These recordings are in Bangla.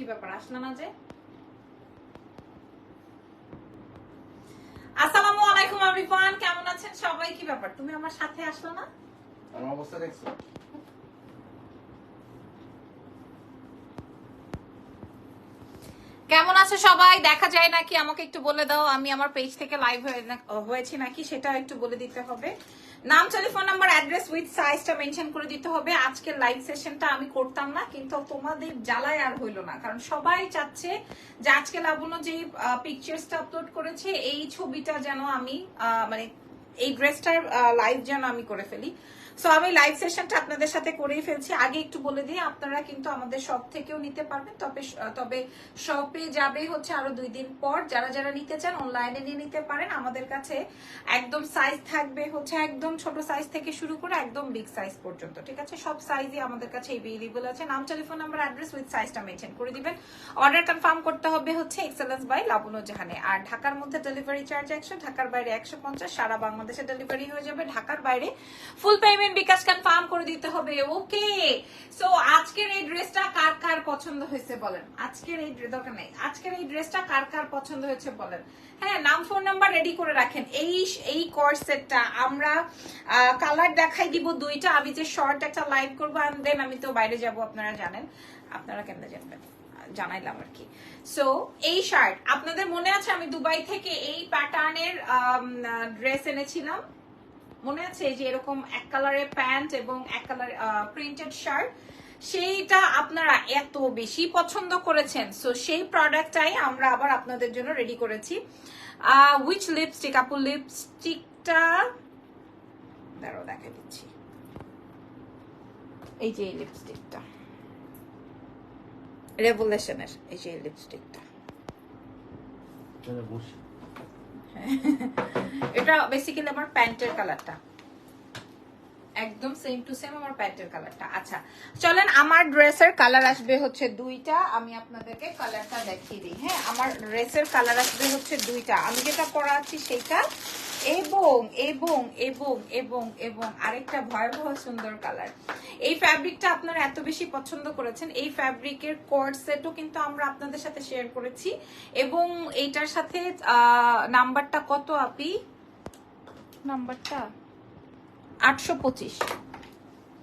কি ব্যাপার? আসলো না যে? আসসালামু আলাইকুম এভরিওয়ান কেমন আছেন সবাই? কি ব্যাপার? তুমি আমার সাথে আসলো না? আমার অবস্থা দেখছ? কেমন আছে সবাই? দেখা যায় নাকি? আমাকে একটু বলে দাও। আমি আমার পেজ থেকে লাইভ হয়েছি নাকি? সেটা একটু বলে দিতে হবে। নাম টেলিফোন নাম্বার অ্যাড্রেস উইথ সাইজটা মেনশন করে দিতে হবে। আজকের লাইভ সেশনটা আমি করতাম না, কিন্তু তোমাদের জ্বালায় আর হইল না। কারণ সবাই চাচ্ছে যে আজকে লাবণ্য যে পিকচার্সটা আপলোড করেছে, এই ছবিটা যেন আমি মানে এই ড্রেসটার লাইভ যেন আমি করে ফেলি। সো আমি লাইভ সেশনটা আপনাদের সাথে করেই ফেলছি। আগে একটু বলে দিই, আপনারা কিন্তু আমাদের শপ থেকেও নিতে পারবেন। তবে তবে শপে যাবে হচ্ছে আরও দুই দিন পর। যারা যারা নিতে চান অনলাইনে নিয়ে নিতে পারেন। আমাদের কাছে একদম সাইজ থাকবে হচ্ছে একদম ছোট সাইজ থেকে শুরু করে একদম বিগ সাইজ পর্যন্ত, ঠিক আছে? সব সাইজই আমাদের কাছে এভেলেবল আছে। নাম টেলিফোন নাম্বার অ্যাড্রেস উইথ সাইজটা মেনশন করে দিবেন। অর্ডার কনফার্ম করতে হবে হচ্ছে এক্সেলেন্স বাই লাবণ্য জাহানে আর ঢাকার মধ্যে ডেলিভারি চার্জ একশো, ঢাকার বাইরে একশো পঞ্চাশ। সারা বাংলাদেশে ডেলিভারি হয়ে যাবে। ঢাকার বাইরে ফুল পেমেন্ট বিকাশ কনফার্ম করে দিতে হবে ওকে সো আজকের এই ড্রেসটা কার কার পছন্দ হয়েছে বলেন? আজকের এই দরকার নেই। আজকের এই ড্রেসটা কার কার পছন্দ হয়েছে বলেন? হ্যাঁ নাম ফোন নাম্বার রেডি করে রাখেন। এই এই সেটটা আমরা কালার দেখাই দিব দুইটা। আমি যে শর্ট একটা লাইভ করব দেন আমি তো বাইরে যাব, আপনারা জানেন। আপনারা কেন জানবেন? জানাইলাম আর কি। সো এই শার্ট আপনাদের মনে আছে আমি দুবাই থেকে এই প্যাটার্নের ড্রেস এনেছিলাম? মনে আছে যে এরকম এক কালারের প্যান্ট এবং এক কালার প্রিন্টেড শার্ট সেইটা আপনারা এত বেশি পছন্দ করেছেন সো সেই প্রোডাক্টটাই আমরা আবার আপনাদের জন্য রেডি করেছি। উইচ লিপস্টিক আপু লিপস্টিকটা দাঁড়াও দেখা দিচ্ছি। এই যে এই লিপস্টিকটা রেভুলেশনের এই যে লিপস্টিকটা এটা বেসিক্যালি আমার প্যান্টের কালারটা। একদম সেম টু সেম আমার প্যান্টের কালারটা। আচ্ছা চলেন আমার ড্রেসের কালার আসবে হচ্ছে দুইটা। আমি আপনাদেরকে কালারটা দেখিয়ে দিই। হ্যাঁ আমার ড্রেসের কালার আসবে হচ্ছে দুইটা। আমি যেটা পরা আছি সেইটা এবং এবং এবং এবং এবং আরেকটা ভয়াবহ সুন্দর কালার। এই ফ্যাব্রিকটা আপনারা এত বেশি পছন্দ করেছেন। এই ফ্যাব্রিকের কোড সেটও কিন্তু আমরা আপনাদের সাথে শেয়ার করেছি। এবং এইটার সাথে নাম্বারটা কত আপি? নাম্বারটা? আটশো পঁচিশ।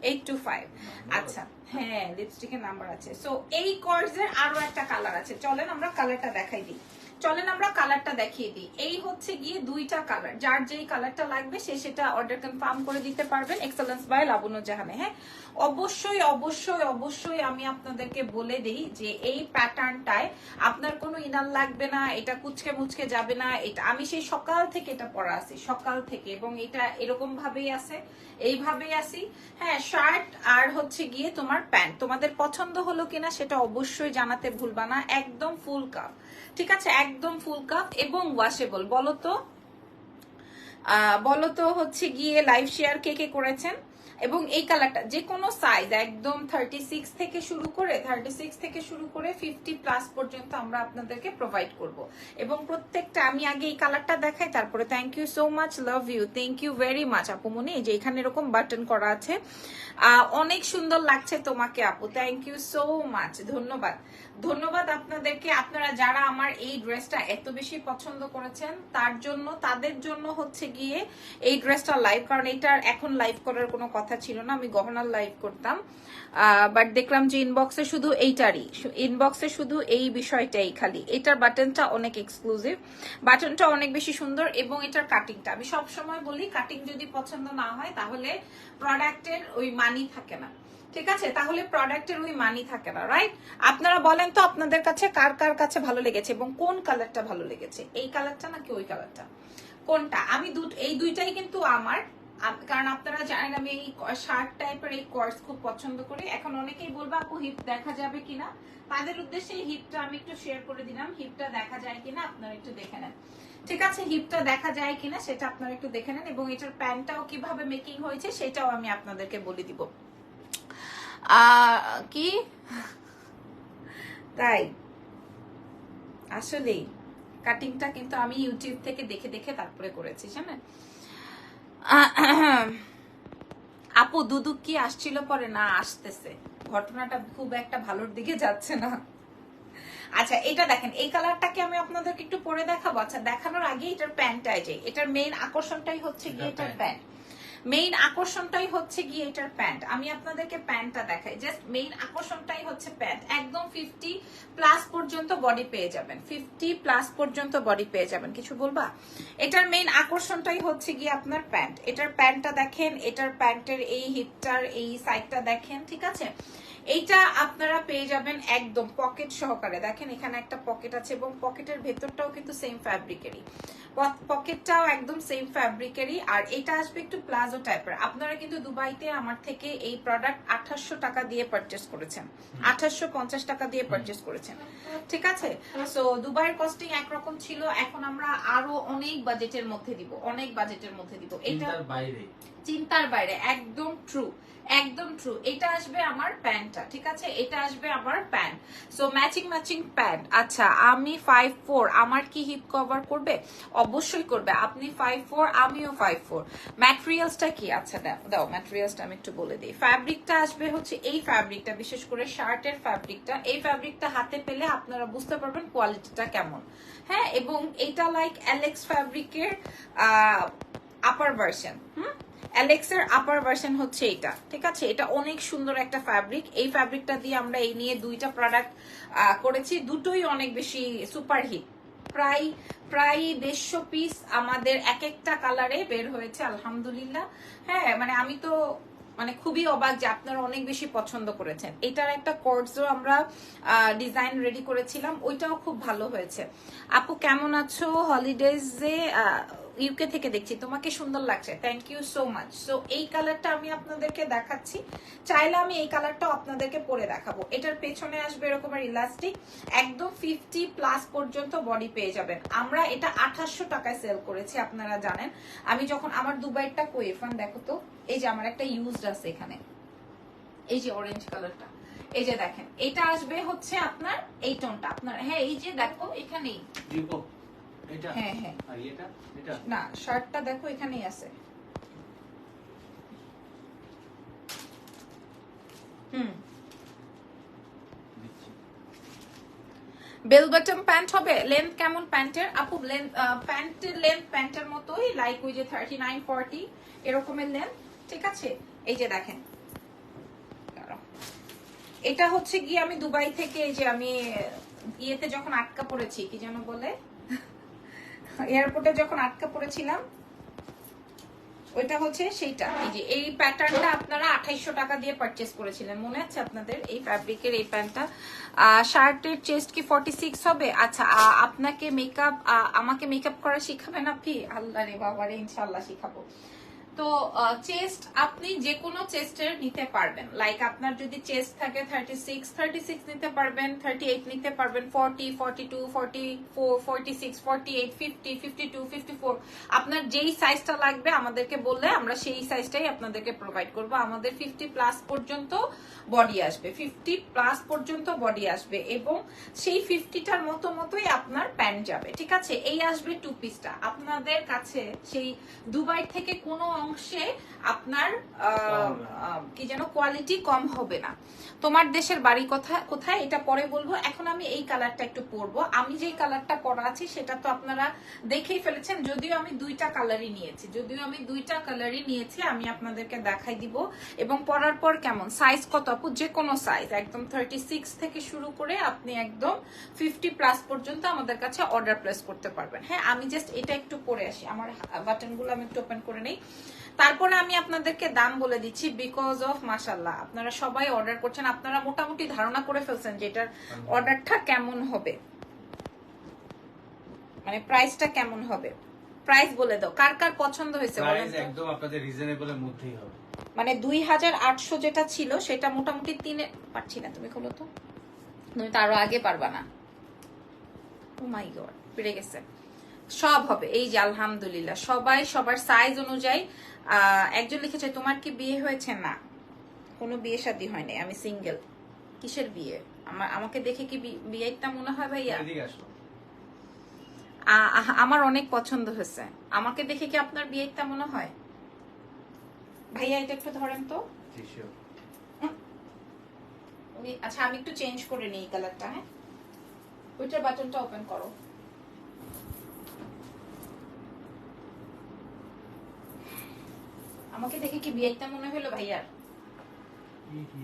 এইট টু ফাইভ আচ্ছা হ্যাঁ লিপস্টিকের নাম্বার আছে। তো এই কর্সের আরও একটা কালার আছে। চলেন আমরা কালারটা দেখাই দিই। চলেন আমরা কালারটা দেখিয়ে দিই। এই হচ্ছে গিয়ে দুইটা কালার। যার যেই কালারটা লাগবে সে সেটা অর্ডার কনফার্ম করে দিতে পারবেন এক্সেলেন্স বাই লাবণ্য জাহানে হ্যাঁ? অবশ্যই অবশ্যই অবশ্যই আমি আপনাদেরকে বলে দিই যে এই প্যাটার্নটায় আপনার কোনো ইনার লাগবে না, এটা কুচকে মুচকে যাবে না, এটা আমি সেই সকাল থেকে এটা পরা আছি, সকাল থেকে এবং এটা এরকম ভাবেই আছে, এইভাবেই আসি হ্যাঁ? শার্ট আর হচ্ছে গিয়ে তোমার প্যান্ট। তোমাদের পছন্দ হলো কিনা সেটা অবশ্যই জানাতে ভুলবা না, একদম ফুল কাপ ঠিক আছে একদম ফুল কাপ এবং ওয়াশেবল বলতো তো? আহ, বলো তো হচ্ছে গিয়ে লাইভ শেয়ার কে কে করেছেন? এবং এই কালারটা যে কোনো সাইজ একদম থার্টি সিক্স থেকে শুরু করে থার্টি সিক্স থেকে শুরু করে ফিফটি প্লাস পর্যন্ত আমরা আপনাদেরকে প্রোভাইড করব। এবং প্রত্যেকটা, আমি আগে এই কালারটা দেখাই, তারপরে thank you so much love you thank you very much আপু মনে যে এখানে এরকম বাটন করা আছে। অনেক সুন্দর লাগছে তোমাকে, আপু থ্যাংক ইউ সো মাচ ধন্যবাদ। ধন্যবাদ আপনাদেরকে, আপনারা যারা আমার এই ড্রেসটা এত বেশি পছন্দ করেছেন, তার জন্য, তাদের জন্য হচ্ছে গিয়ে এই ড্রেসটা লাইভ কারণ এটার এখন লাইভ করার কোনো কথা ছিল না, আমি গহনার লাইভ করতাম। বাট দেখলাম যে ইনবক্সে শুধু এইটারই ইনবক্সে শুধু এই বিষয়টাই খালি। এটার বাটনটা অনেক এক্সক্লুসিভ বাটনটা অনেক বেশি সুন্দর এবং এটার কাটিংটা আমি সব সময় বলি কাটিং যদি পছন্দ না হয়, তাহলে প্রোডাক্টের ওই মানি থাকে না। ঠিক আছে? তাহলে প্রোডাক্টের ওই মানি থাকে না রাইট আপনারা বলেন তো আপনাদের কাছে কার কার কাছে ভালো লেগেছে এবং কোন কালারটা ভালো লেগেছে? এই কালারটা নাকি ওই কালারটা কোনটা? আমি এই দুইটাই কিন্তু আমার। আম- কারণ আপনারা জানেন আমি এই শার্ট টাইপের এই কোর্স খুব পছন্দ করি। এখন অনেকেই বলব, আপু হিপ দেখা যাবে কিনা? তাদের উদ্দেশ্যে হিপটা আমি একটু শেয়ার করে দিলাম। হিপটা দেখা যায় কিনা আপনারা একটু দেখে নেন। ঠিক আছে হিপটা দেখা যায় কিনা সেটা আপনারা একটু দেখে নেন এবং এটার প্যান্টটাও কীভাবে মেকিং হয়েছে সেটাও আমি আপনাদেরকে বলে দিব। কি? তাই? আসলেই। কাটিংটা কিন্তু আমি ইউটিউব থেকে দেখে দেখে তারপরে করেছি, জানেন? আপু দুদুক কি আসছিল পরে? না আসতেছে। ঘটনাটা খুব একটা ভালোর দিকে যাচ্ছে না। আচ্ছা এটা দেখেন এই কালারটাকে আমি আপনাদেরকে একটু পরে দেখাবো? আচ্ছা দেখানোর আগে এটার প্যান্টটাই যাই এটার মেইন আকর্ষণটাই হচ্ছে গিয়ে এটার এটার প্যান্ট। মেইন আকর্ষণটাই হচ্ছে গিয়ে এটার প্যান্ট আমি আপনাদেরকে প্যান্টটা দেখাই। জাস্ট মেইন আকর্ষণটাই হচ্ছে প্যান্ট একদম ফিফটি প্লাস পর্যন্ত বডি পেয়ে যাবেন। ফিফটি প্লাস পর্যন্ত বডি পেয়ে যাবেন। কিছু বলবা? এটার মেইন আকর্ষণটাই হচ্ছে গিয়ে আপনার প্যান্ট এটার প্যান্টটা দেখেন, এটার প্যান্টের এই হিপটার এই সাইডটা দেখেন, ঠিক আছে? এইটা আপনারা পেয়ে যাবেন একদম পকেট সহকারে। দেখেন এখানে একটা পকেট আছে এবং পকেটের ভেতরটাও কিন্তু সেম ফ্যাব্রিকেরই পকেটটাও একদম সেম ফ্যাব্রিকেরই আর এটা আসবে একটু প্লাজো টাইপের আপনারা কিন্তু দুবাইতে আমার থেকে এই প্রোডাক্ট আঠাশশো টাকা দিয়ে পারচেস করেছেন। আঠাশশো পঞ্চাশ টাকা দিয়ে পারচেস করেছেন। ঠিক আছে? সো দুবাইয়ের কস্টিং একরকম ছিল। এখন আমরা আরও অনেক বাজেটের মধ্যে দিব। অনেক বাজেটের মধ্যে দিব। এটা চিন্তার বাইরে। চিন্তার বাইরে। একদম ট্রু একদম ট্রু এটা আসবে আমার প্যান্টটা, ঠিক আছে? এটা আসবে আমার pant. So matching matching pant আচ্ছা আমি ফাইভ ফোর আমার কি হিপ কভার করবে? অবশ্যই করবে। আপনি ফাইভ ফোর আমিও ফাইভ ফোর ম্যাটেরিয়ালসটা কি? আচ্ছা দাও ম্যাটেরিয়ালসটা আমি একটু বলে দিই। ফ্যাব্রিকটা আসবে হচ্ছে এই ফ্যাব্রিকটা বিশেষ করে শার্টের ফ্যাব্রিকটা এই ফ্যাব্রিকটা হাতে পেলে আপনারা বুঝতে পারবেন কোয়ালিটিটা কেমন। হ্যাঁ এবং এটা লাইক অ্যালেক্স ফ্যাব্রিকের আপার ভার্সন হুম? অ্যালেক্সের আপার ভার্সন হচ্ছে এটা, ঠিক আছে? এটা অনেক সুন্দর একটা ফ্যাব্রিক এই ফ্যাব্রিকটা দিয়ে আমরা এই নিয়ে দুইটা প্রোডাক্ট করেছি। দুটোই অনেক বেশি সুপার হিট প্রায় প্রায় দেড়শো পিস আমাদের এক একটা কালারে বের হয়েছে, আলহামদুলিল্লাহ। হ্যাঁ মানে আমি তো মানে খুবই অবাক যে আপনারা অনেক বেশি পছন্দ করেছেন। এটার একটা কোর্সও আমরা ডিজাইন রেডি করেছিলাম। ওইটাও খুব ভালো হয়েছে। আপু, কেমন আছো? হলিডেজে ইউকে থেকে দেখছি, তোমাকে সুন্দর লাগছে। Thank you so much so এই কালারটা আমি আপনাদেরকে দেখাচ্ছি। চাইলে আমি এই কালারটাও আপনাদেরকে পরে দেখাবো। এটার পেছনে আসবে এরকমের ইলাস্টিক একদম ফিফটি প্লাস পর্যন্ত বডি পেয়ে যাবেন। আমরা এটা আঠাশশো টাকায় সেল করেছি, আপনারা জানেন। আমি যখন আমার দুবাইটা কই দেখো তো, এই যে আমার একটা ইউজড আছে এখানে। এই যে অরেঞ্জ কালারটা এই যে দেখেন, এটা আসবে হচ্ছে আপনার এই টোনটা আপনার হ্যাঁ এই যে দেখো, এখানেই। এটা? হ্যাঁ হ্যাঁ। আর এটা এটা? না শার্টটা দেখো এখানেই আছে। হুম। বেল বটম প্যান্ট হবে? লেন্থ কেমন প্যান্টের? আপু লেন্থ প্যান্টের লেন্থ প্যান্টের মতোই লাইক ওই যে থার্টি নাইন ফর্টি এরকমের লেন্থ ঠিক আছে? এই যে দেখেন। এটা হচ্ছে গিয়ে আমি দুবাই থেকে এই যে আমি ইয়েতে যখন আটকা পড়েছি কি যেন বলে? এয়ারপোর্টে যখন আটকা পড়েছিলাম, ওইটা হচ্ছে সেইটা। এই যে, এই প্যাটার্নটা আপনারা আঠাইশশো টাকা দিয়ে পারচেস করেছিলেন। মনে আছে আপনাদের? এই ফ্যাব্রিকের এই প্যান্টটা। শার্টের চেস্ট কি ফর্টি সিক্স হবে? আচ্ছা আপনাকে মেকআপ আমাকে মেকআপ করা শিখাবেন আপনি? আল্লাহ রে বাবা রে ইনশাল্লাহ শিখাবো। তো চেস্ট আপনি যে কোনো চেস্টের নিতে পারবেন। লাইক আপনার যদি চেস্ট থাকে থার্টি সিক্স থার্টি সিক্স নিতে পারবেন থার্টি এইট নিতে পারবেন forty forty two forty four forty six forty eight fifty fifty two fifty four আপনার যেই সাইজটা লাগবে আমাদেরকে বললে আমরা সেই সাইজটাই আপনাদেরকে প্রোভাইড করব। আমাদের ফিফটি প্লাস পর্যন্ত বডি আসবে। ফিফটি প্লাস পর্যন্ত বডি আসবে এবং সেই ফিফটিটার মতো মতোই আপনার প্যান্ট যাবে। ঠিক আছে? এই আসবে টু। পিসটা আপনাদের কাছে সেই দুবাই থেকে কোনো অংশে আপনার কি যেন কোয়ালিটি কম হবে না। তোমার দেশের বাড়ি কোথায় কোথায় এটা পরে বলব। এখন আমি এই কালারটা একটু পরবো। আমি যেই কালারটা পরা আছে সেটা তো আপনারা দেখেই ফেলেছেন। যদিও আমি দুইটা কালারই নিয়েছি। যদিও আমি দুইটা কালারই নিয়েছি আমি আপনাদেরকে দেখাই দিব। এবং পরার পর কেমন? সাইজ কত আপু? যে কোনো সাইজ একদম থার্টি সিক্স থেকে শুরু করে আপনি একদম ফিফটি প্লাস পর্যন্ত আমাদের কাছে অর্ডার প্লেস করতে পারবেন। হ্যাঁ আমি জাস্ট এটা একটু পরে আসি। আমার বাটনগুলো আমি একটু ওপেন করে নেই। তারপরে আমি আপনাদেরকে দাম বলে দিচ্ছি বিকজ অফ মাসাল্লাহ আপনারা সবাই অর্ডার করছেন। আপনারা মোটামুটি ধারণা করে ফেলছেন যে এটার অর্ডারটা কেমন হবে। মানে প্রাইসটা কেমন হবে। প্রাইস বলে দাও কার কার পছন্দ হয়েছে প্রাইস একদম আপনাদের রিজনেবলের মধ্যেই হবে। মানে দুই হাজার আটশো যেটা ছিল সেটা মোটামুটি তিনে পারছি না তুমি খোলো তো। তুমি তো আরও আগে পারবা না। ও মাই গড পেরে গেছে। সব হবে। এই যে আলহামদুলিল্লাহ। সবাই সবার সাইজ অনুযায়ী একজন লিখেছে তোমার কি বিয়ে হয়েছে? না কোনো বিয়ে শাদী হয়নি। আমি সিঙ্গেল কিসের বিয়ে? আমার আমাকে দেখে কি বিয়েটা মনে হয় ভাইয়া? আমার অনেক পছন্দ হয়েছে। আমাকে দেখে কি আপনার বিয়েটা মনে হয়? ভাইয়া এটা একটু ধরেন তো। আচ্ছা আমি একটু চেঞ্জ করে নিই কালারটা হ্যাঁ? ওইটার বাটনটা ওপেন করো। আমাকে দেখে কি বিয়েটা মনে হলো ভাইয়ার? কি কি?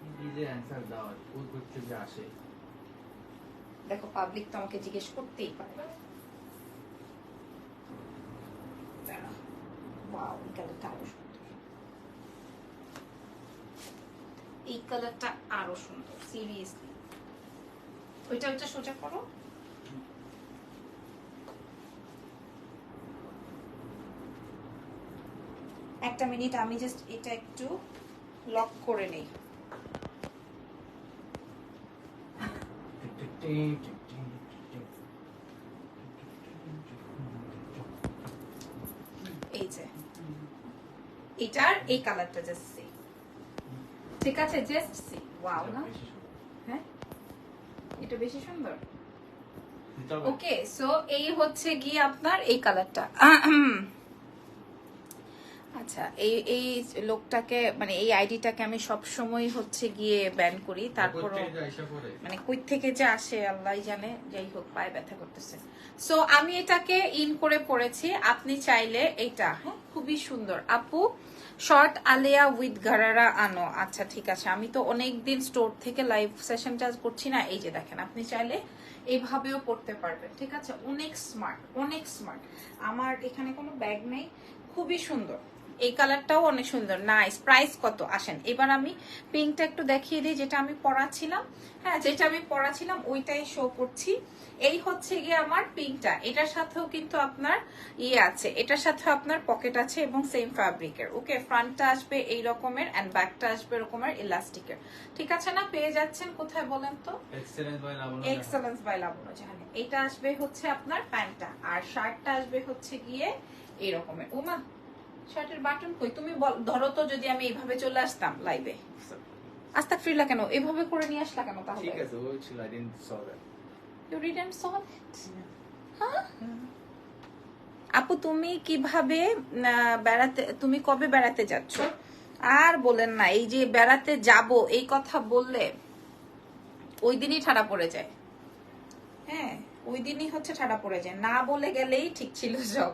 কি কি যে অ্যান্সার দাও কোন করতে যে আসে। দেখো পাবলিক তো আমাকে জিজ্ঞেস করতেই পারে। এই কালারটা আরও সুন্দর। এই কালারটা আরও সুন্দর সিরিয়াসলি ওইটা ওইটা সোজা করো। একটা মিনিট আমি জাস্ট এটা একটু লক করে নেই। এই যে এটার এই কালারটা জাস্ট সি ঠিক আছে জাস্ট সি ওয়াও না? হ্যাঁ? এটা বেশি সুন্দর? ওকে সো এই হচ্ছে গিয়ে আপনার এই কালারটা আচ্ছা এই এই লোকটাকে মানে এই আইডিটাকে আমি সব সময় হচ্ছে গিয়ে ব্যান করি তারপর? মানে কই থেকে যে আসে আল্লাহ জানে যাই হোক পায়ে ব্যথা করতেছে। সো আমি এটাকে ইন করে পড়েছি আপনি চাইলে এটা হ্যাঁ খুবই সুন্দর। আপু শর্ট আলিয়া উইথ গারারা আনো। আচ্ছা ঠিক আছে আমি তো অনেক দিন স্টোর থেকে লাইভ সেশন সেশনটা করছি না এই যে দেখেন আপনি চাইলে এইভাবেও পড়তে পারবেন ঠিক আছে? অনেক স্মার্ট অনেক স্মার্ট আমার এখানে কোনো ব্যাগ নেই খুবই সুন্দর। এই কালারটাও অনেক সুন্দর নাইস প্রাইস কত? আসেন এবার আমি পিঙ্কটা একটু দেখিয়ে দিই যেটা আমি পরাছিলাম। হ্যাঁ যেটা আমি পরাছিলাম ওইটাই শো করছি। এই হচ্ছে গিয়ে আমার পিঙ্কটা এটার সাথেও কিন্তু আপনার ইয়ে আছে এটার সাথে আপনার পকেট আছে এবং সেম ফ্যাব্রিকের ওকে ফ্রন্টটা আসবে এই রকমের এন্ড ব্যাকটা আসবে এরকমের ইলাস্টিকের ঠিক আছে না? পেয়ে যাচ্ছেন কোথায় বলেন তো। এক্সেলেন্স বাই লাবণ্য জাহানে। এটা আসবে হচ্ছে আপনার প্যান্টটা আর শার্টটা আসবে হচ্ছে গিয়ে এই রকমের। ওমা শার্টের বাটন কই? তুমি ধরো তো যদি আমি এইভাবে চলে আসতাম লাইভে ফ্রিলা কেন? এভাবে করে নিয়ে আসলা কেন তাহলে? ঠিক আছে ওই ছিল I didn't so that it? Huh? আপু তুমি কীভাবে বেড়াতে তুমি কবে বেড়াতে যাচ্ছ? আর বলেন না এই যে বেড়াতে যাব এই কথা বললে ওই দিনই ঠাড়া পড়ে যায়। হ্যাঁ ওই দিনই হচ্ছে ঠাড়া পড়ে যায়। না বলে গেলেই ঠিক ছিল সব।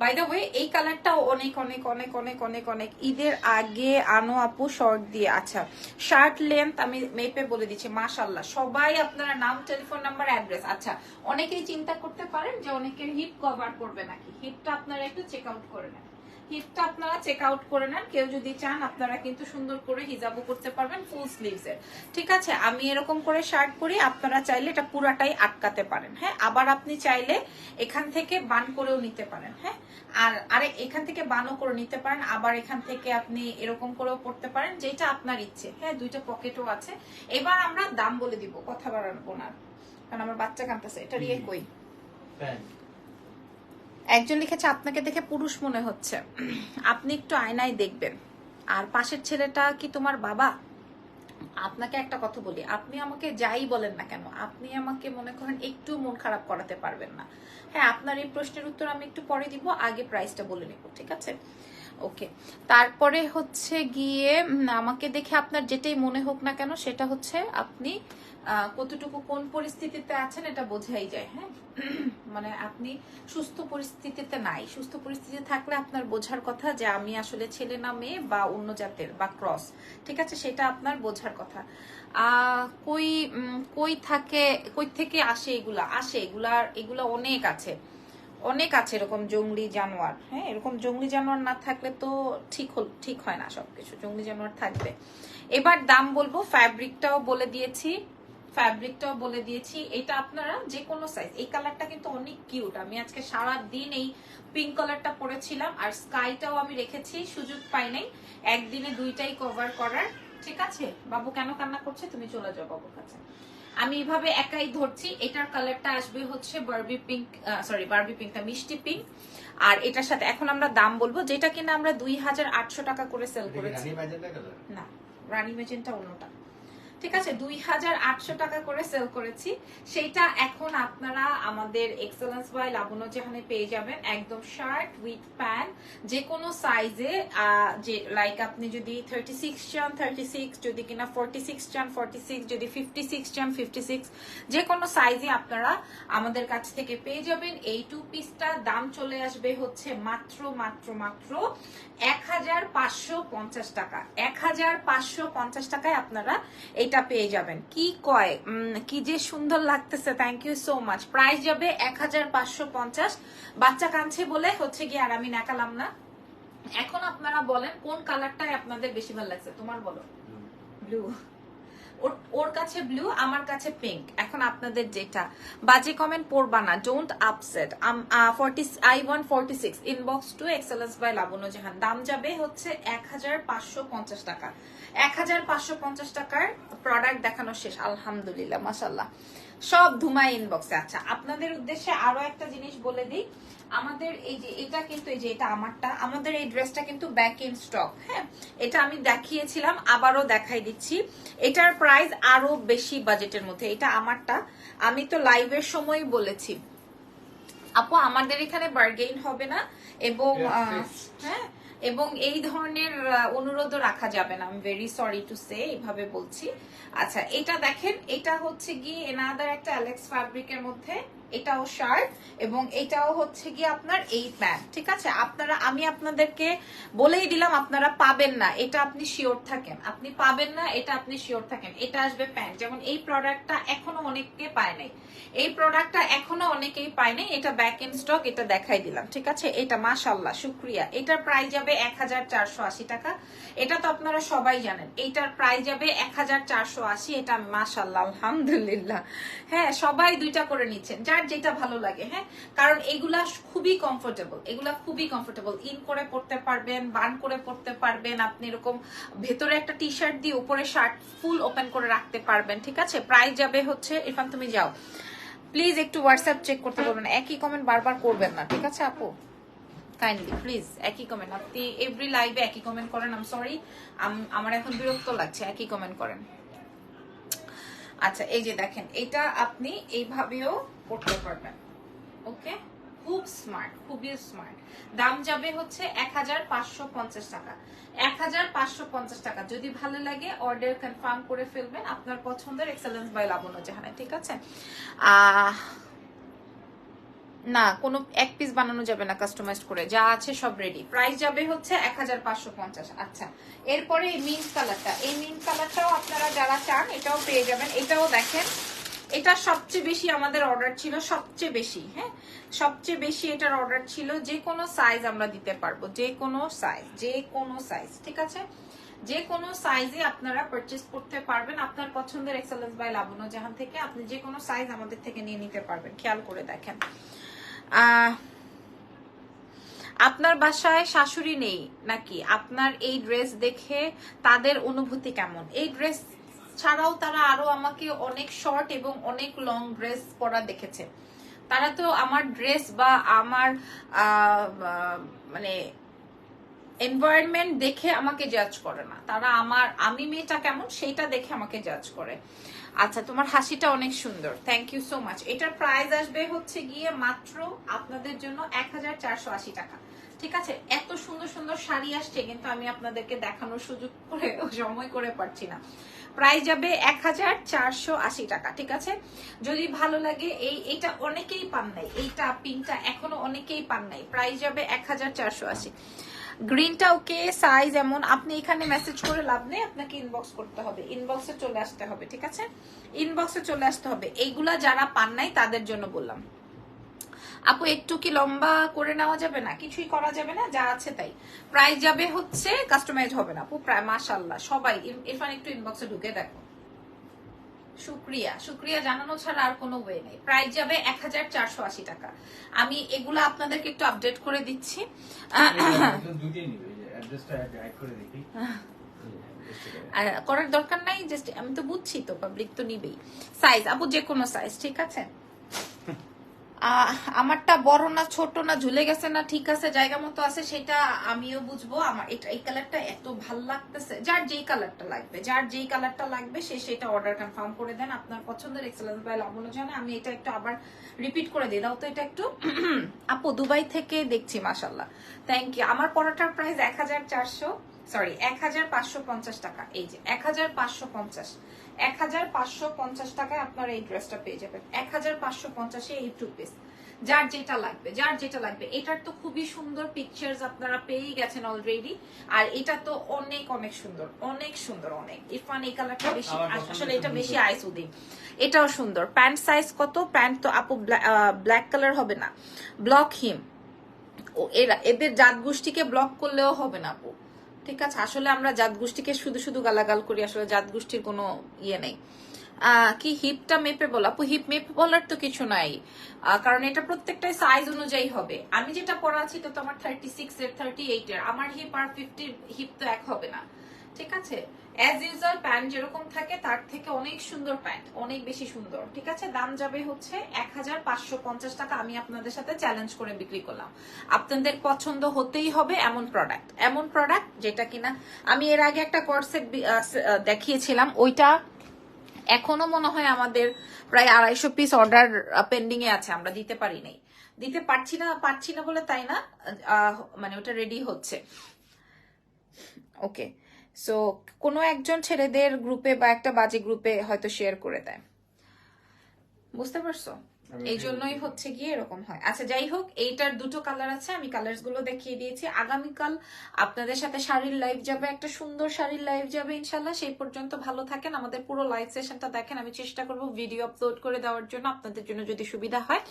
বাই দ্য ওয়ে এই কালারটাও অনেক অনেক অনেক অনেক অনেক অনেক ঈদের আগে আনো আপু শর্ট দিয়ে। আচ্ছা শার্ট লেন্থ আমি মেপে বলে দিচ্ছি মাশাল্লাহ সবাই আপনারা নাম টেলিফোন নাম্বার অ্যাড্রেস আচ্ছা অনেকেই চিন্তা করতে পারেন যে অনেকের হিপ কভার করবে নাকি। হিপটা আপনারা একটু চেক আউট করে নেন। হিপটা আপনারা চেক আউট করে নেন। কেউ যদি চান আপনারা কিন্তু সুন্দর করে হিজাবও করতে পারবেন ফুল স্লিভস এর। ঠিক আছে? আমি এরকম করে শার্ট পরি আপনারা চাইলে এটা পুরাটাই আটকাতে পারেন হ্যাঁ? আবার আপনি চাইলে এখান থেকে বান করেও নিতে পারেন হ্যাঁ? আর আরে এখান থেকে বানও করে নিতে পারেন আবার এখান থেকে আপনি এরকম করেও পড়তে পারেন যেটা আপনার ইচ্ছে হ্যাঁ? দুইটা পকেটও আছে। এবার আমরা দাম বলে দিব কথা বাড়াবো না। কারণ আমার বাচ্চা কাঁদতেছে এটা রিয়ে কই? প্যান্ট। একজন লিখেছে, আপনাকে দেখে পুরুষ মনে হচ্ছে। আপনি একটু আয়নায় দেখবেন। আর পাশের ছেলেটা কি তোমার বাবা? আপনাকে একটা কথা বলি। আপনি আমাকে যাই বলেন না কেন, আপনি আমাকে মনে করেন একটু মন খারাপ করাতে পারবেন না। হ্যাঁ আপনার এই প্রশ্নের উত্তর আমি একটু পরে দিব, আগে প্রাইসটা বলে নিব, ঠিক আছে? ওকে। তারপরে হচ্ছে গিয়ে আমাকে দেখে আপনার যেটাই মনে হোক না কেন, সেটা হচ্ছে আপনি কতটুকু কোন পরিস্থিতিতে আছেন এটা বোঝাই যায় হ্যাঁ? মানে আপনি সুস্থ পরিস্থিতিতে নাই। সুস্থ পরিস্থিতি থাকলে আপনার বোঝার কথা যে আমি আসলে ছেলে না মেয়ে বা অন্য জাতের বা ক্রস, ঠিক আছে? সেটা আপনার বোঝার কথা। কই কই থাকে, কই থেকে আসে এগুলা? আসে এগুলার এগুলা অনেক আছে। অনেক আছে এরকম জঙ্গলি জানোয়ার হ্যাঁ? এরকম জঙ্গলি জানোয়ার না থাকলে তো ঠিক ঠিক হয় না সবকিছু। জঙ্গলি জানোয়ার থাকবে। এবার দাম বলব ফ্যাব্রিকটাও বলে দিয়েছি। ফ্যাব্রিকটাও বলে দিয়েছি। এটা আপনারা যে কোনো সাইজ এই কালারটা কিন্তু অনেক কিউট আমি আজকে সারা দিন এই পিঙ্ক কালারটা পরেছিলাম আর স্কাইটাও আমি রেখেছি সুযোগ পাই নাই। একদিনে দুইটাই কভার করার ঠিক আছে? বাবু কেন কান্না করছে? তুমি চলে যাও বাবুর কাছে। আমি এইভাবে একাই ধরছি এটার কালারটা আসবে হচ্ছে বারবি পিঙ্ক সরি বারবি পিঙ্কটা মিষ্টি পিঙ্ক আর এটার সাথে এখন আমরা দাম বলব যেটা কিনা আমরা দুই হাজার আটশো টাকা করে সেল করেছি। না রানী মেজেন্টা অন্যটা। ঠিক আছে, দুই হাজার আটশো টাকা করে সেল করেছি। সেইটা এখন আপনারা আমাদের এক্সেলেন্স বাই লাবণ্য যেখানে পেয়ে যাবেন, একদম শার্ট উইথ প্যান্ট যে কোনো সাইজে যে লাইক আপনি যদি থার্টি সিক্স চান থার্টি যদি কিনা ফোরটি সিক্স চান ফোরটি যদি ফিফটি সিক্স চান যে কোনো সাইজে আপনারা আমাদের কাছ থেকে পেয়ে যাবেন। এই টু পিসটার দাম চলে আসবে হচ্ছে মাত্র মাত্র মাত্র এক হাজার পাঁচশো পঞ্চাশ টাকা। এক হাজার পাঁচশো পঞ্চাশ টাকায় আপনারা এটা পেয়ে যাবেন। কি কয়? উম, কি যে সুন্দর লাগতেছে। Thank you so much price যাবে এক হাজার পাঁচশো পঞ্চাশ। বাচ্চা কাঁদছে বলে হচ্ছে গিয়ে আর আমি নাকালাম না। এখন আপনারা বলেন কোন কালারটাই আপনাদের বেশি ভালো লাগছে? তোমার বলো। ব্লু ওর কাছে ব্লু আমার কাছে পিঙ্ক এখন আপনাদের যেটা। বাজে কমেন্ট পড়বা না don't upset I one forty six inbox to excellence by Labanya Jahan. দাম যাবে হচ্ছে এক হাজার পাঁচশো পঞ্চাশ টাকা। এক হাজার পাঁচশো পঞ্চাশ টাকার প্রোডাক্ট দেখানো শেষ, আলহামদুলিল্লাহ মাসাল্লাহ সব ধুমাই ইনবক্সে আচ্ছা আপনাদের উদ্দেশ্যে আরও একটা জিনিস বলে দিই। আমাদের এই যে এটা কিন্তু এই যে এটা আমারটা আমাদের এই ড্রেসটা কিন্তু ব্যাক ইন স্টক হ্যাঁ? এটা আমি দেখিয়েছিলাম আবারও দেখাই দিচ্ছি। এটার প্রাইস আরও বেশি বাজেটের মধ্যে এটা আমারটা। আমি তো লাইভের সময় বলেছি। আপু আমাদের এখানে বার্গেইন হবে না এবং হ্যাঁ? এবং এই ধরনের অনুরোধও রাখা যাবে না। আমি ভেরি সরি টু সে এইভাবে বলছি। আচ্ছা এটা দেখেন এটা হচ্ছে গিয়ে এনাদার একটা অ্যালেক্স ফ্যাব্রিকের মধ্যে। এটাও শার্ট এবং এটাও হচ্ছে গিয়ে আপনার এই প্যান্ট ঠিক আছে? আপনারা, আমি আপনাদেরকে বলেই দিলাম, আপনারা পাবেন না। এটা আপনি শিওর থাকেন। আপনি পাবেন না, এটা আপনি শিওর থাকেন। এটা আসবে প্যান্ট যেমন এই প্রোডাক্টটা এখনও অনেকে পায় নাই। এই প্রোডাক্টটা এখনও অনেকেই পায় নাই। এটা ব্যাক ইন স্টক এটা দেখাই দিলাম, ঠিক আছে? এটা মাশাল্লাহ শুক্রিয়া। এটার প্রাইস যাবে এক হাজার চারশো আশি টাকা। এটা তো আপনারা সবাই জানেন। এইটার প্রাইস যাবে এক হাজার চারশো আশি, এটা মাশাল্লাহ আলহামদুলিল্লাহ। হ্যাঁ সবাই দুইটা করে নিচ্ছেন। যার যেটা ভালো লাগে হ্যাঁ? কারণ এগুলা খুবই কমফোর্টেবল এগুলা খুবই কমফোর্টেবল ইন করে পড়তে পারবেন বান করে পড়তে পারবেন, আপনি এরকম ভেতরে একটা টি শার্ট দিয়ে উপরে শার্ট ফুল ওপেন করে রাখতে পারবেন, ঠিক আছে? প্রাইস যাবে হচ্ছে, ইরফান, তুমি যাও। প্লিজ একটু হোয়াটসঅ্যাপ চেক করতে পারবেন একই কমেন্ট বারবার করবেন না, ঠিক আছে, আপু? কাইন্ডলি প্লিজ একই কমেন্ট আপনি এভরি লাইভে একই কমেন্ট করেন আম সরি আমার এখন বিরক্ত লাগছে, একই কমেন্ট করেন। আচ্ছা এই যে দেখেন, এটা আপনি এইভাবেও করতে পারবেন ওকে খুব স্মার্ট খুবই স্মার্ট দাম যাবে হচ্ছে এক হাজার পাঁচশো পঞ্চাশ টাকা। এক হাজার পাঁচশো পঞ্চাশ টাকা। যদি ভালো লাগে অর্ডার কনফার্ম করে ফেলবেন আপনার পছন্দের এক্সেলেন্স বাই লাবণ্য জাহানে ঠিক আছে? না, কোনো এক পিস বানানো যাবে না কাস্টমাইজ করে। যা আছে সব রেডি প্রাইস যাবে হচ্ছে এক হাজার পাঁচশো পঞ্চাশ। আচ্ছা এরপরে এই মিন্ট কালারটা এই মিন্ট কালারটাও আপনারা যারা চান, এটাও পেয়ে যাবেন। এটাও দেখেন এটা সবচেয়ে বেশি আমাদের অর্ডার ছিল, সবচেয়ে বেশি হ্যাঁ? সবচেয়ে বেশি এটার অর্ডার ছিল যে কোনো সাইজ আমরা দিতে পারব, যে কোনো সাইজ যে কোনো সাইজ ঠিক আছে? যে কোনো সাইজে আপনারা পারচেস করতে পারবেন আপনার পছন্দের এক্সেলেন্স বাই লাবণ্য জাহান থেকে। আপনি যে কোনো সাইজ আমাদের থেকে নিয়ে নিতে পারবেন, খেয়াল করে দেখেন। আপনার বাসায় শাশুড়ি নেই নাকি? আপনার এই ড্রেস দেখে তাদের অনুভূতি কেমন? এই ড্রেস ছাড়াও তারা আরও আমাকে অনেক শর্ট এবং অনেক লং ড্রেস পরা দেখেছে। তারা তো আমার ড্রেস বা আমার মানে এনভায়রনমেন্ট দেখে আমাকে জাজ করে না। তারা আমার, আমি মেয়েটা কেমন সেইটা দেখে আমাকে জাজ করে। আচ্ছা তোমার হাসিটা অনেক সুন্দর। থ্যাংক ইউ সো মাচ এটার প্রাইস আসবে হচ্ছে গিয়ে মাত্র আপনাদের জন্য এক হাজার চারশো আশি টাকা। ঠিক আছে? এত সুন্দর সুন্দর শাড়ি আসছে, কিন্তু আমি আপনাদেরকে দেখানোর সুযোগ করে, সময় করে পারছি না। প্রাইস যাবে এক হাজার চারশো আশি টাকা, ঠিক আছে? যদি ভালো লাগে, এই এটা অনেকেই পান নাই, এইটা পিঙ্কটা এখনও অনেকেই পান নাই, প্রাইস যাবে এক হাজার চারশো আশি। গ্রিনটা ওকে সাইজ এমন, আপনি এখানে মেসেজ করে লাভ নেই, আপনাকে ইনবক্স করতে হবে ইনবক্সে চলে আসতে হবে, ঠিক আছে? ইনবক্সে চলে আসতে হবে, এইগুলা যারা পান নাই, তাদের জন্য বললাম। আপু একটু কি লম্বা করে নেওয়া যাবে না? কিছুই করা যাবে না যা আছে তাই। প্রাইস যাবে হচ্ছে কাস্টমাইজ হবে না আপু প্রায় মাশাল্লাহ সবাই। ইর- ইরফান একটু ইনবক্সে ঢুকে দেখো। শুক্রিয়া শুক্রিয়া জানানো ছাড়া আর কোনো ওয়ে নেই। প্রাইস যাবে এক হাজার চারশো আশি টাকা। আমি এগুলো আপনাদেরকে একটু আপডেট করে দিচ্ছি। করার দরকার নাই জাস্ট আমি তো বুঝছি তো পাবলিক তো নিবেই। সাইজ আপু যে কোনো সাইজ ঠিক আছে? আমারটা বড় না, ছোট না, ঝুলে গেছে না, ঠিক আছে, জায়গা মতো আছে, সেটা আমিও বুঝব। আমার এটা, এই কালারটা এত ভালো লাগতেছে, যার যেই কালারটা লাগবে, যার যেই কালারটা লাগবে, সে সেটা অর্ডার কনফার্ম করে দেন আপনার পছন্দের এক্সেলেন্স বাই লবণ জানে আমি এটা একটু আবার রিপিট করে দিই দাও তো এটা একটু। আপু, দুবাই থেকে দেখছি মাসাল্লাহ থ্যাংক ইউ আমার পড়াটার প্রাইস এক হাজার চারশো সরি এক হাজার পাঁচশো পঞ্চাশ টাকা। এই যে, এক হাজার পাঁচশো পঞ্চাশ। এক হাজার পাঁচশো পঞ্চাশ টাকায় আপনারা এই ড্রেসটা পেয়ে যাবেন। এক হাজার পাঁচশো পঞ্চাশে এই টু পিস যার যেটা লাগবে যার যেটা লাগবে। এটার তো খুবই সুন্দর পিকচার্স আপনারা পেয়েই গেছেন অলরেডি আর এটা তো অনেক অনেক সুন্দর অনেক সুন্দর অনেক। ইরফান এই কালারটা বেশি আসলে এটা বেশি আইস উদিন। এটাও সুন্দর। প্যান্ট সাইজ কত? প্যান্ট তো আপু ব্ল্যাক কালার হবে না। ব্লক হিম ও এরা এদের জাত গোষ্ঠীকে ব্লক করলেও হবে না আপু। ঠিক আছে, আসলে আমরা জাত গোষ্ঠীকে শুধু শুধু গালাগাল করি, আসলে জাত গোষ্ঠীর কোনো ইয়ে নেই। কি হিপটা মেপে বলা? আপু, হিপ মেপে বলার তো কিছু নাই। কারণ এটা প্রত্যেকটাই সাইজ অনুযায়ী হবে। আমি যেটা পরা আছি তো আমার থার্টি সিক্স এর থার্টি এইট এর। আমার হিপ আর ফিফটির হিপ তো এক হবে না। ঠিক আছে? অ্যাজ ইউজুয়াল প্যান্ট যেরকম থাকে, তার থেকে অনেক সুন্দর প্যান্ট অনেক বেশি সুন্দর। ঠিক আছে? দাম যাবে হচ্ছে এক হাজার পাঁচশো পঞ্চাশ টাকা আমি আপনাদের সাথে চ্যালেঞ্জ করে বিক্রি করলাম। আপনাদের পছন্দ হতেই হবে এমন প্রোডাক্ট এমন প্রোডাক্ট যেটা কিনা আমি এর আগে একটা কর্সেট দেখিয়েছিলাম। ওইটা এখনও মনে হয় আমাদের প্রায় আড়াইশো পিস অর্ডার পেন্ডিং এ আছে। আমরা দিতে পারি নাই। দিতে পারছি না পারছি না বলে তাই না? মানে ওটা রেডি হচ্ছে। ওকে সো কোনো একজন ছেলেদের গ্রুপে বা একটা বাজে গ্রুপে হয়তো শেয়ার করে দেয়। বুঝতে পারছ? এই জন্যই হচ্ছে গিয়ে এরকম হয়। আচ্ছা যাই হোক এইটার দুটো কালার আছে আমি কালারগুলো দেখিয়ে দিয়েছি। আগামীকাল আপনাদের সাথে শাড়ির লাইভ যাবে একটা সুন্দর শাড়ির লাইভ যাবে ইনশাল্লাহ সেই পর্যন্ত ভালো থাকেন। আমাদের পুরো লাইভ সেশনটা দেখেন। আমি চেষ্টা করব ভিডিও আপলোড করে দেওয়ার জন্য। আপনাদের জন্য যদি সুবিধা হয়।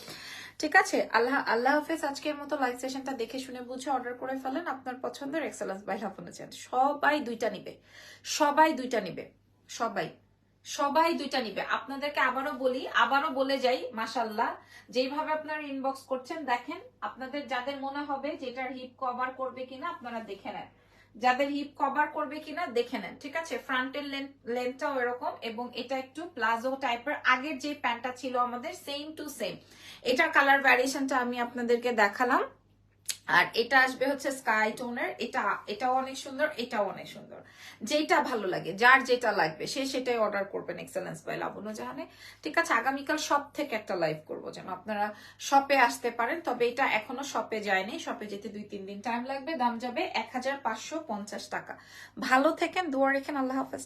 ঠিক আছে, আল্লাহ আল্লাহ হাফেজ, আজকের মতো লাইভ সেশনটা দেখে শুনে বুঝে অর্ডার করে ফেলেন। আপনার পছন্দের এক্সেলেন্স বাই লাফানো সবাই দুইটা নিবে। সবাই দুইটা নিবে। সবাই। সবাই দুইটা নিবে। আপনাদেরকে আবারও বলি, আবারও বলে যাই মাসাল্লাহ যেভাবে আপনারা ইনবক্স করছেন, দেখেন, আপনাদের যাদের মনে হবে যেটার হিপ কভার করবে কিনা, আপনারা দেখে নেন। যাদের হিপ কভার করবে কিনা দেখে নেন, ঠিক আছে? ফ্রন্টের লেন্থটাও এরকম এবং এটা একটু প্লাজো টাইপের আগের যে প্যান্টটা ছিল আমাদের সেম টু সেম এটার কালার ভ্যারিয়েশনটা আমি আপনাদেরকে দেখালাম। আর এটা আসবে হচ্ছে স্কাই টোনের এটা, এটাও অনেক সুন্দর, এটাও অনেক সুন্দর। যেটা ভালো লাগে, যার যেটা লাগবে, সে সেটাই অর্ডার করবেন এক্সেলেন্স বাই লাবণ্য জাহানে ঠিক আছে, আগামীকাল শপ থেকে একটা লাইভ করব, যেন আপনারা শপে আসতে পারেন, তবে এটা এখনও শপে যায়নি শপে যেতে দুই, তিন দিন টাইম লাগবে, দাম যাবে এক হাজার পাঁচশো পঞ্চাশ টাকা। ভালো থেকেন, দোয়া রেখেন, আল্লাহ হাফেজ